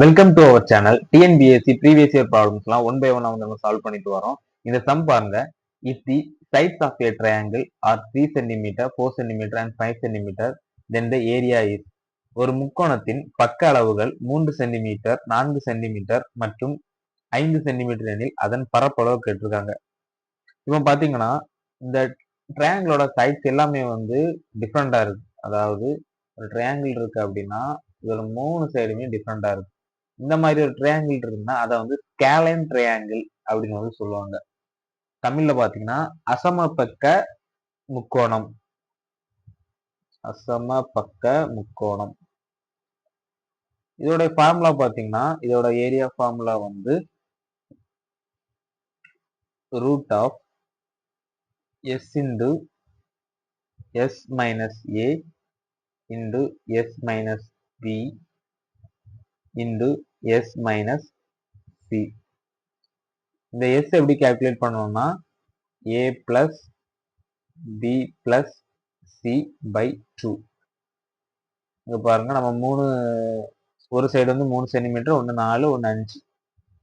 Welcome to our channel TNPSC previous year ப்ராப்ளம்ஸ்லாம் one by one வந்து நம்ம solve பண்ணிட்டு வரோம். இந்த சம் பாருங்க. If the sides of a triangle are three centimetre four centimetre and five centimetre then the area is ஒரு முக்கோணத்தின் பக்க அளவுகள் மூன்று சென்டிமீட்டர் நான்கு சென்டிமீட்டர் மற்றும் ஐந்து சென்டிமீட்டர் எனில் அதன் பரப்பளவு கேட்டிருக்காங்க. இப்போ பார்த்தீங்கன்னா இந்த ட்ரையாங்கிளோட சைட்ஸ் எல்லாமே வந்து டிஃப்ரெண்டாக இருக்கு. அதாவது ஒரு ட்ரையாங்கிள் இருக்கு அப்படின்னா இதோட மூணு சைடுமே டிஃப்ரெண்டாக இருக்கு. இந்த மாதிரி ஒரு ட்ரையாங்கிள் இருக்குன்னா அதை வந்து ஸ்கேலைன் ட்ரையாங்கிள் அப்படின்னு வந்து சொல்லுவாங்க. தமிழ்ல பாத்தீங்கன்னா அசமபக்க முக்கோணம். அசமபக்க முக்கோணம். இதோட ஃபார்முலா பாத்தீங்கன்னா இதோட ஏரியா ஃபார்முலா வந்து root of S into S minus A into S minus B into S minus C இந்த எஸ் எப்படி கேல்குலேட் பண்ணணும்னா A plus B plus C by two இங்கே பாருங்க நம்ம மூணு ஒரு சைடு வந்து மூணு சென்டிமீட்டர் ஒன்று நாலு ஒன்று அஞ்சு.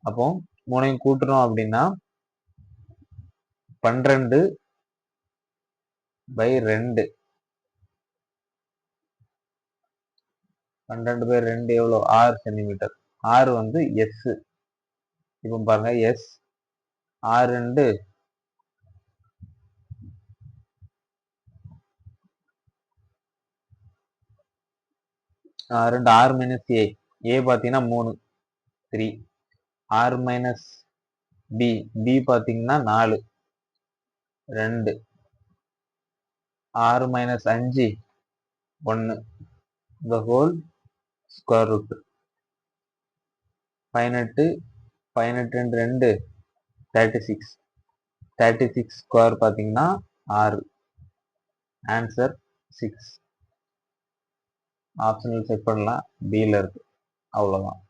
அப்போ மூணையும் கூட்டுறோம் அப்படின்னா பன்னிரெண்டு பை ரெண்டு. பன்னெண்டு பேர் ரெண்டு எவ்வளோ ஆறு சென்டிமீட்டர் ஆறு வந்து எஸ் இப்போ பாருங்க எஸ் ஆறு ரெண்டு. ரெண்டு ஆறு மைனஸ் ஏ ஏ பார்த்தீங்கன்னா மூணு. த்ரீ ஆறு மைனஸ் பி பி பார்த்தீங்கன்னா நாலு. ரெண்டு. ஆறு மைனஸ் அஞ்சு ஒன்று த ஹோல் ஸ்கொயர் ரூட் பதினெட்டு பதினெட்டு ரெண்டு. Thirty six thirty six square பார்த்தீங்கன்னா ஆறு. ஆன்சர் சிக்ஸ் ஆப்ஷனல் செக் பண்ணலாம். பியில் இருக்குது அவ்வளோதான்